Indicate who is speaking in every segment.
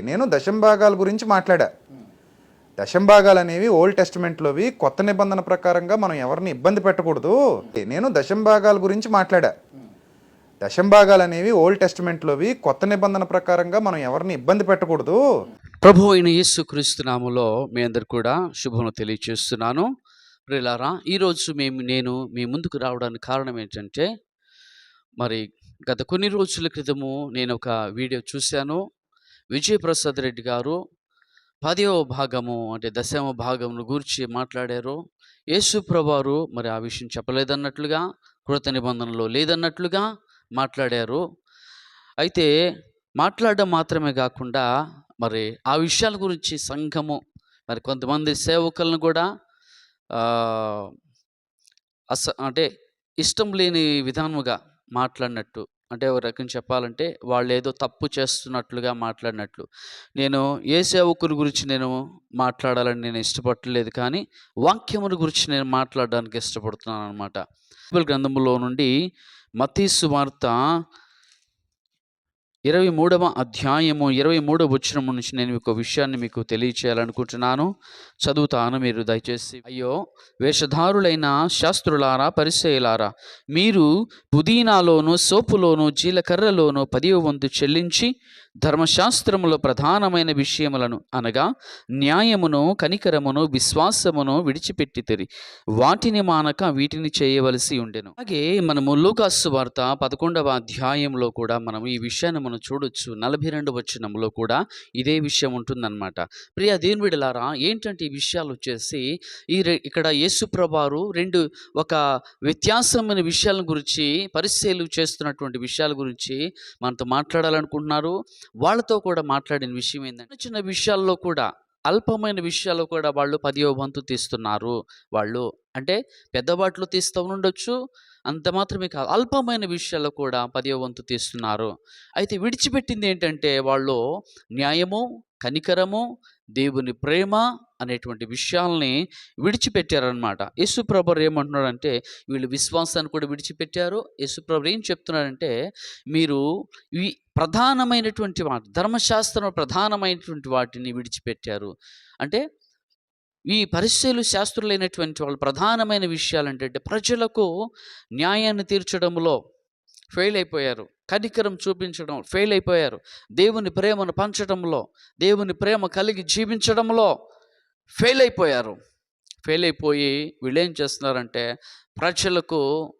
Speaker 1: నేను దశంభాగాల గురించి మాట్లాడా. దశంభాగాలు అనేవి ఓల్డ్ టెస్టిమెంట్లోవి కొత్త నిబంధన ప్రకారంగా మనం ఎవరిని ఇబ్బంది పెట్టకూడదు. నేను దశంభాగాల గురించి మాట్లాడా. దశంభాగాలు అనేవి ఓల్డ్ టెస్టిమెంట్లోవి కొత్త నిబంధన ప్రకారంగా మనం ఎవరిని ఇబ్బంది పెట్టకూడదు.
Speaker 2: ప్రభు అయిన యేసు క్రీస్తు మీ అందరు కూడా శుభమును తెలియచేస్తున్నాను. ప్రిలారా ఈరోజు మేము నేను మీ ముందుకు రావడానికి కారణం ఏంటంటే మరి గత కొన్ని రోజుల క్రితము నేను ఒక వీడియో చూశాను. విజయప్రసాద్ రెడ్డి గారు పదవ భాగము అంటే దశమ భాగమును గురించి మాట్లాడారు. యేసు మరి ఆ విషయం చెప్పలేదన్నట్లుగా కృత నిబంధనలో లేదన్నట్లుగా మాట్లాడారు. అయితే మాట్లాడడం మాత్రమే కాకుండా మరి ఆ విషయాల గురించి సంఘము మరి కొంతమంది సేవకులను కూడా అస అంటే ఇష్టం లేని విధానముగా మాట్లాడినట్టు అంటే ఒక రకం చెప్పాలంటే వాళ్ళు ఏదో తప్పు చేస్తున్నట్లుగా మాట్లాడినట్లు. నేను ఏ సేవకుని గురించి నేను మాట్లాడాలని నేను ఇష్టపడలేదు కానీ వాక్యముల గురించి నేను మాట్లాడడానికి ఇష్టపడుతున్నాను అనమాట బైబిల్ గ్రంథములో నుండి మతీసు వార్త ఇరవై మూడవ అధ్యాయము ఇరవై మూడవ వచనం నుంచి నేను ఒక విషయాన్ని మీకు తెలియచేయాలనుకుంటున్నాను. చదువుతాను మీరు దయచేసి. అయ్యో వేషధారులైన శాస్త్రులారా పరిచయలారా మీరు పుదీనాలోను సోపులోను జీలకర్రలోను పదివ వంతు చెల్లించి ధర్మశాస్త్రములో ప్రధానమైన విషయములను అనగా న్యాయమును కనికరమును విశ్వాసమును విడిచిపెట్టితిరి. వాటిని మానక వీటిని చేయవలసి ఉండెను. అలాగే మనము లూకాసు వార్త పదకొండవ అధ్యాయంలో కూడా మనం ఈ విషయాన్ని మనం చూడొచ్చు. నలభై రెండు వచ్చినంలో కూడా ఇదే విషయం ఉంటుందన్నమాట. ప్రియ దేవుని విడలారా ఏంటంటే ఈ విషయాలు వచ్చేసి ఈ ఇక్కడ యేసుప్రభారు రెండు ఒక వ్యత్యాసమైన విషయాల గురించి పరిశీలు చేస్తున్నటువంటి విషయాల గురించి మనతో మాట్లాడాలనుకుంటున్నారు. వాళ్ళతో కూడా మాట్లాడిన విషయం ఏంటంటే చిన్న చిన్న విషయాల్లో కూడా అల్పమైన విషయాల్లో కూడా వాళ్ళు పదివ వంతు తీస్తున్నారు వాళ్ళు. అంటే పెద్ద బాటలు తీస్తూ ఉండొచ్చు. అంత మాత్రమే కాదు. అల్పమైన విషయాల్లో కూడా పదివ వంతు తీస్తున్నారు. అయితే విడిచిపెట్టింది ఏంటంటే వాళ్ళు న్యాయము కనికరము దేవుని ప్రేమ అనేటువంటి విషయాల్ని విడిచిపెట్టారనమాట యేసుప్రభు ఏమంటున్నాడంటే వీళ్ళు విశ్వాసాన్ని కూడా విడిచిపెట్టారు. యేసుప్రభు ఏం చెప్తున్నాడంటే మీరు ఈ ప్రధానమైనటువంటి వాటి ధర్మశాస్త్రం ప్రధానమైనటువంటి వాటిని విడిచిపెట్టారు. అంటే ఈ పరిశీలు శాస్త్రులైనటువంటి వాళ్ళు ప్రధానమైన విషయాలు ఏంటంటే ప్రజలకు న్యాయాన్ని తీర్చడంలో ఫెయిల్ అయిపోయారు. కనికరం చూపించడం ఫెయిల్ అయిపోయారు. దేవుని ప్రేమను పంచడంలో దేవుని ప్రేమ కలిగి జీవించడంలో ఫెయిల్ అయిపోయారు. ఫెయిల్ అయిపోయి వీళ్ళు ఏం చేస్తున్నారంటే ప్రజలకు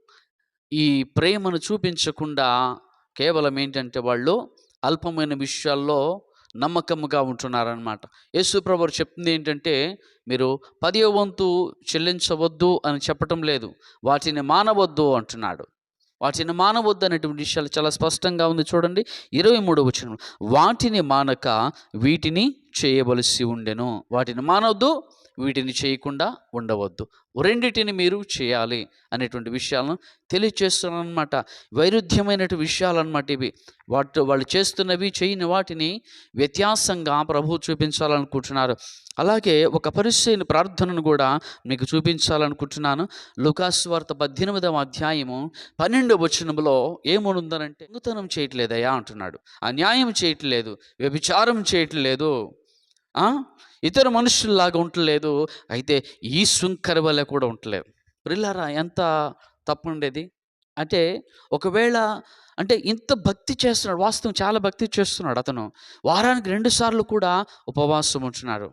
Speaker 2: ఈ ప్రేమను చూపించకుండా కేవలం ఏంటంటే వాళ్ళు అల్పమైన విషయాల్లో నమ్మకముగా ఉంటున్నారనమాట యేసుప్రభు చెప్తుంది ఏంటంటే మీరు పదివ వంతు చెల్లించవద్దు అని చెప్పటం లేదు. వాటిని మానవద్దు అంటున్నాడు. వాటిని మానవద్దు అనేటువంటి విషయాలు చాలా స్పష్టంగా ఉంది చూడండి. ఇరవై మూడు వచనం వాటిని మానక వీటిని చేయవలసి ఉండెను. వాటిని మానవద్దు వీటిని చేయకుండా ఉండవద్దు. రెండిటిని మీరు చేయాలి అనేటువంటి విషయాలను తెలియచేస్తున్నారనమాట వైరుధ్యమైనటువంటి విషయాలు ఇవి. వాటి వాళ్ళు చేస్తున్నవి చేయని వాటిని వ్యత్యాసంగా ప్రభు చూపించాలనుకుంటున్నారు. అలాగే ఒక పరిచయని ప్రార్థనను కూడా మీకు చూపించాలనుకుంటున్నాను. లుకాస్ వార్త పద్దెనిమిదవ అధ్యాయము పన్నెండవ వచనంలో ఏముందనంటే దొంగతనం చేయట్లేదయా అంటున్నాడు. అన్యాయం చేయట్లేదు వ్యభిచారం చేయట్లేదు. ఇతర మనుషుల్లాగా ఉండలేదు. అయితే ఈ శృంఖర వల్ల కూడా ఉండలేదు. ప్రిల్లారా ఎంత తప్పు ఉండేది అంటే ఒకవేళ అంటే ఇంత భక్తి చేస్తున్నాడు వాస్తవం చాలా భక్తి చేస్తున్నాడు అతను. వారానికి రెండు సార్లు కూడా ఉపవాసం ఉంటున్నాడు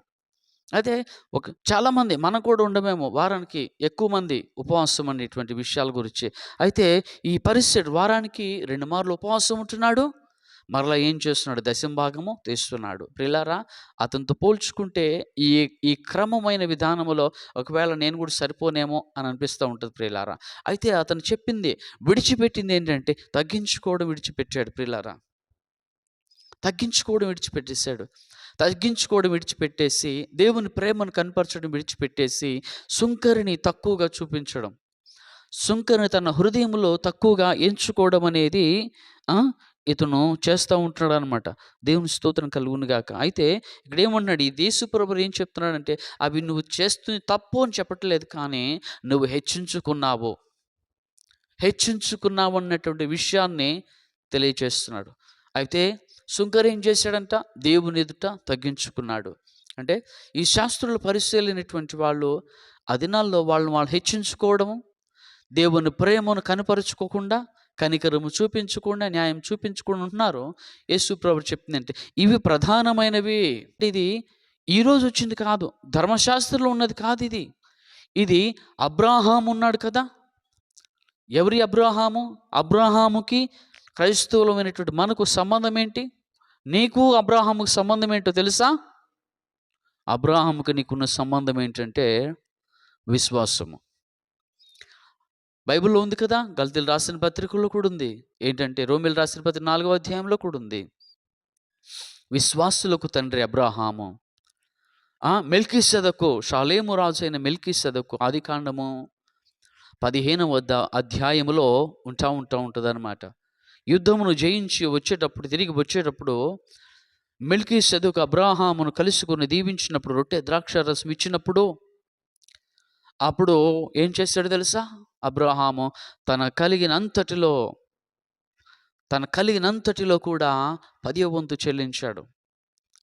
Speaker 2: అయితే ఒక చాలామంది మనం కూడా ఉండమేమో వారానికి ఎక్కువ మంది ఉపవాసం అనేటువంటి విషయాల గురించి. అయితే ఈ పరిస్థితి వారానికి రెండు మార్లు ఉపవాసం ఉంటున్నాడు మరలా ఏం చేస్తున్నాడు? దశంభాగము తీస్తున్నాడు. ప్రిలారా అతనితో పోల్చుకుంటే ఈ ఈ క్రమమైన విధానములో ఒకవేళ నేను కూడా సరిపోనేమో అని అనిపిస్తూ ఉంటుంది ప్రిలారా అయితే అతను చెప్పింది విడిచిపెట్టింది ఏంటంటే తగ్గించుకోవడం విడిచిపెట్టాడు ప్రిలారా తగ్గించుకోవడం విడిచిపెట్టేశాడు. తగ్గించుకోవడం విడిచిపెట్టేసి దేవుని ప్రేమను కనపరచడం విడిచిపెట్టేసి సుంకరిని తక్కువగా చూపించడం. సుంకరిని తన హృదయంలో తక్కువగా ఎంచుకోవడం అనేది ఇతను చేస్తూ ఉంటున్నాడు అనమాట దేవుని స్తోత్రం కలుగును గాక. అయితే ఇక్కడ ఏమన్నాడు ఈ దేశప్రభు ఏం చెప్తున్నాడంటే అవి నువ్వు చేస్తుంది తప్పు అని చెప్పట్లేదు కానీ నువ్వు హెచ్చించుకున్నావు. హెచ్చించుకున్నావు అన్నటువంటి విషయాన్ని తెలియచేస్తున్నాడు. అయితే శుంకర్ ఏం చేశాడంట? దేవుని ఎదుట తగ్గించుకున్నాడు. అంటే ఈ శాస్త్రుల పరిశీలనటువంటి వాళ్ళు అదినాల్లో వాళ్ళని వాళ్ళు హెచ్చించుకోవడము దేవుని ప్రేమను కనపరుచుకోకుండా కనికరము చూపించకుండా న్యాయం చూపించకుండా ఉంటున్నారు. యేసు ప్రభు చెప్తుందంటే ఇవి ప్రధానమైనవి. ఇది ఈరోజు వచ్చింది కాదు. ధర్మశాస్త్రంలో ఉన్నది కాదు ఇది. ఇది అబ్రాహాం ఉన్నాడు కదా? ఎవరి అబ్రాహాము? అబ్రాహాముకి క్రైస్తవులమైనటువంటి మనకు సంబంధం ఏంటి? నీకు అబ్రాహాముకు సంబంధం ఏంటో తెలుసా? అబ్రాహాముకి నీకున్న సంబంధం ఏంటంటే విశ్వాసము. బైబిల్లో ఉంది కదా గల్తీలు రాసిన పత్రికల్లో కూడా ఉంది. ఏంటంటే రోమిల్ రాసిన పత్రిక నాలుగవ అధ్యాయంలో కూడా ఉంది. విశ్వాసులకు తండ్రి అబ్రాహాము. మెల్కీ సదకు షాలేము రాజు అయిన మెల్కీ సదకు ఆది కాండము పదిహేను వద్ద అధ్యాయములో ఉంటా ఉంటా ఉంటుంది యుద్ధమును జయించి వచ్చేటప్పుడు తిరిగి వచ్చేటప్పుడు మెల్కీ సదుకు అబ్రాహామును కలుసుకుని దీవించినప్పుడు రొట్టె ద్రాక్ష రసం ఇచ్చినప్పుడు అప్పుడు ఏం చేశాడు తెలుసా? అబ్రహాము తన కలిగినంతటిలో తన కలిగినంతటిలో కూడా పదివ వంతు చెల్లించాడు.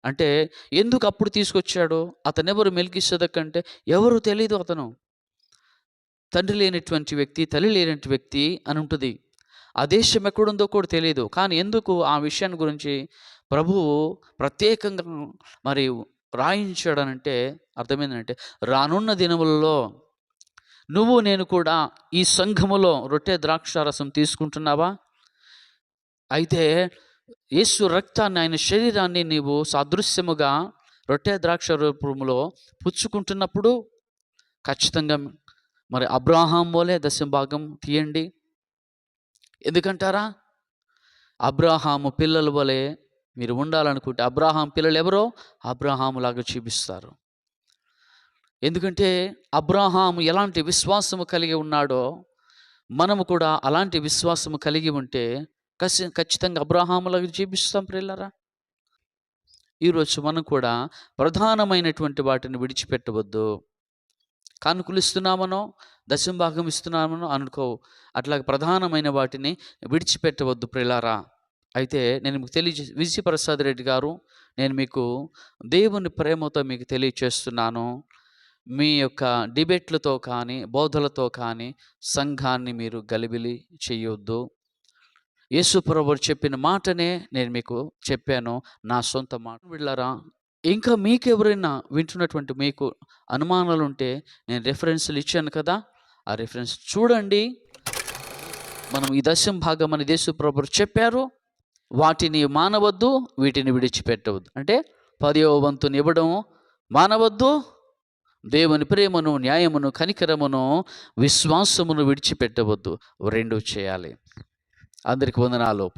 Speaker 2: అంటే ఎందుకు అప్పుడు తీసుకొచ్చాడు? అతను ఎవరు మెల్కిసదక్ అంటే ఎవరు తెలీదు అతను. తండ్రి లేనటువంటి వ్యక్తి తల్లి లేనటువంటి వ్యక్తి అని ఉంటుంది. ఆ దేశం ఎక్కడుందో కూడా తెలియదు కానీ ఎందుకు ఆ విషయాన్ని గురించి ప్రభువు ప్రత్యేకంగా మరి రాయించాడనంటే అర్థమైందంటే రానున్న దినములలో నువ్వు నేను కూడా ఈ సంఘములో రొట్టె ద్రాక్షారసం తీసుకుంటున్నావా? అయితే యేసు రక్తాన్ని ఆయన శరీరాన్ని నీవు సాదృశ్యముగా రొట్టె ద్రాక్ష రూపంలో పుచ్చుకుంటున్నప్పుడు ఖచ్చితంగా మరి అబ్రాహాం వలె దశభాగం తీయండి. ఎందుకంటారా? అబ్రాహాము పిల్లల వలె మీరు ఉండాలనుకుంటే అబ్రాహాం పిల్లలు ఎవరో? అబ్రాహాములాగా చూపిస్తారు. ఎందుకంటే అబ్రాహాము ఎలాంటి విశ్వాసము కలిగి ఉన్నాడో మనము కూడా అలాంటి విశ్వాసము కలిగి ఉంటే ఖచ్చి ఖచ్చితంగా అబ్రాహాములకు జీవిస్తాం ప్రిల్లరా ఈరోజు మనం కూడా ప్రధానమైనటువంటి వాటిని విడిచిపెట్టవద్దు. కానుకలు ఇస్తున్నామనో దశంభాగం ఇస్తున్నామనో అనుకో అట్లా ప్రధానమైన వాటిని విడిచిపెట్టవద్దు ప్రిలారా అయితే నేను మీకు తెలియ విజయప్రసాద్ రెడ్డి గారు నేను మీకు దేవుని ప్రేమతో మీకు తెలియచేస్తున్నాను. మీ యొక్క డిబేట్లతో కానీ బోధలతో కానీ సంఘాన్ని మీరు గలిబిలి చేయొద్దు. యేసు ప్రభు చెప్పిన మాటనే నేను మీకు చెప్పాను నా సొంత మాట. వెళ్ళారా ఇంకా మీకు ఎవరైనా వింటున్నటువంటి మీకు అనుమానాలు ఉంటే నేను రెఫరెన్స్లు ఇచ్చాను కదా ఆ రెఫరెన్స్ చూడండి. మనం ఈ దశం భాగం అని దేశ ప్రభు చెప్పారు వాటిని మానవద్దు వీటిని విడిచిపెట్టవద్దు. అంటే పదవ వంతుని ఇవ్వడం మానవద్దు దేవుని ప్రేమను న్యాయమును కనికరమును విశ్వాసమును విడిచిపెట్టవద్దు. రెండు చేయాలి. అందరికి వందనాలు.